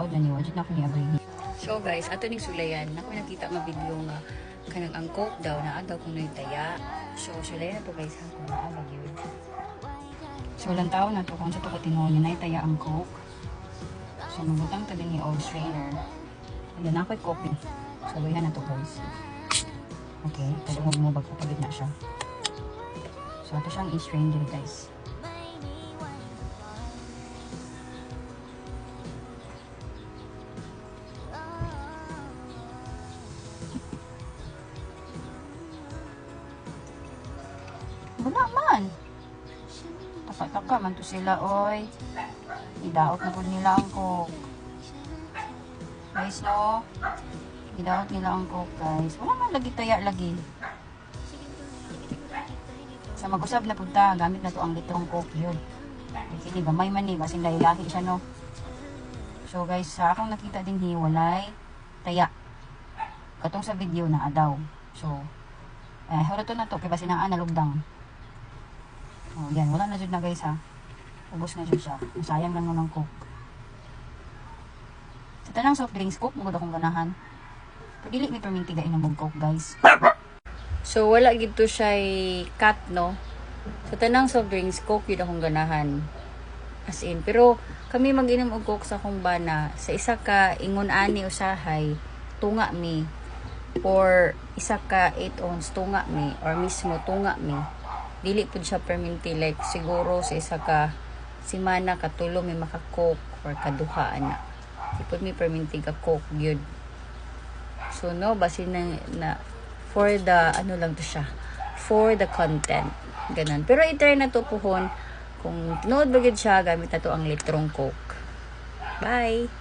taod na ni Wajit na ko ni. So guys, ato ning sulayan, ako nakita nga video nga kanang ang coke daw na daw kung taya. So sulayan na to guys ha kung naabag yun. So lang tao na to kung sa to katinuon niya na taya ang coke. So mabutang din ni old strainer. Ayan na ako'y coffee. So bayhan na to guys. Okay, pwede mo bumubag kapag na siya. So ito siyang i-strain guys. Wala man. Taka-taka man to sila, oy. Idaot na po nila ang coke. Guys, no? Idaot nila ang coke, guys. Wala man lagi taya lagi. Sa mag-usab na punta, gamit na to ang litrong coke yun. Kini gamay man ni, basin lahi siya, no? So, guys, sa akong nakita din hiwalay, taya. Katong sa video na adaw. So, eh, huro to na to, kaya basin na nalugdang. Oh, yan. Wala na dyan na guys ha. Ubus na dyan siya. Sayang lang nun ng coke. Sa tanang soft drinks, coke mo akong ganahan. Pagdili may perminti gain ng coke guys. So wala gito siya cut no. Sa tanang soft drinks, coke yun akong ganahan. As in, pero kami mag-inom og coke sa akong bana sa isa ka ingon ani usahay tunga mi or isa ka 8 ounce tunga mi or mismo tunga mi dili pud siya perminti like siguro sa isa ka simana katulo may maka-coke or kaduha ana. Di pud mi perminti ka coke gyud so no basin na, na for the ano lang to siya for the content ganun. Pero i-try na to puhon kung tinuod ba siya gamit na to ang litrong coke. Bye